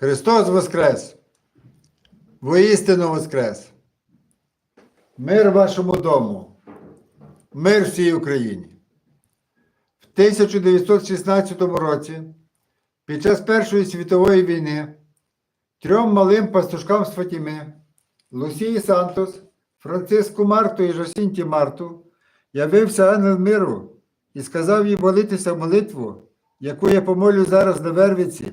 Христос Воскрес! Воістину Воскрес! Мир вашому дому! Мир всій Україні! В 1916 році, під час Першої світової війни, трьом малим пастушкам з Фатіми, Лусії Сантос, Франциску Марту і Жосінті Марту, явився ангел миру і сказав їй молитися молитву, яку я помолю зараз на Вервиці,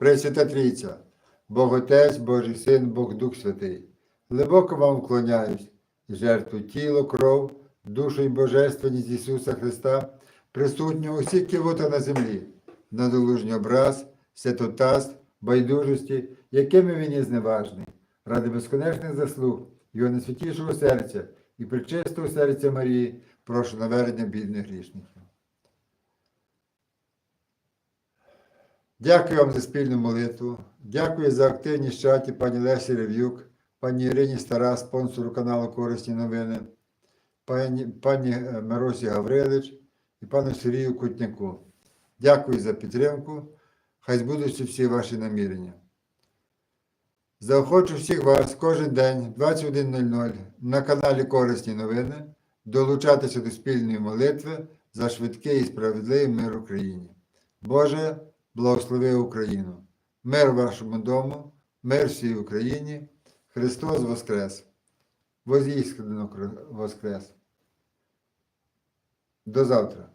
Пресвята Трійця, Бог Отець, Божий Син, Бог Дух Святий, глибоко вам вклоняюсь, жертву тіло, кров, душу і божественність Ісуса Христа, присутнього усіх кивота на землі, надолужній образ, святотаст, байдужості, якими він є зневажний, ради безконечних заслуг Його найсвятішого серця і причистого серця Марії, прошу навернення бідних грішників. Дякую вам за спільну молитву. Дякую за активність чаті пані Лесі Рев'юк, пані Ірині Стара, спонсору каналу Корисні новини, пані, пані е, Миросі Гаврилич і пану Сергію Кутняку. Дякую за підтримку. Хай збудуться всі ваші намірення. Заохочу всіх вас кожен день 21.00 на каналі Корисні новини долучатися до спільної молитви за швидкий і справедливий мир Україні. Боже, благослови Україну! Мир вашому дому, мир всій Україні, Христос Воскрес! Возвістано Воскрес! До завтра!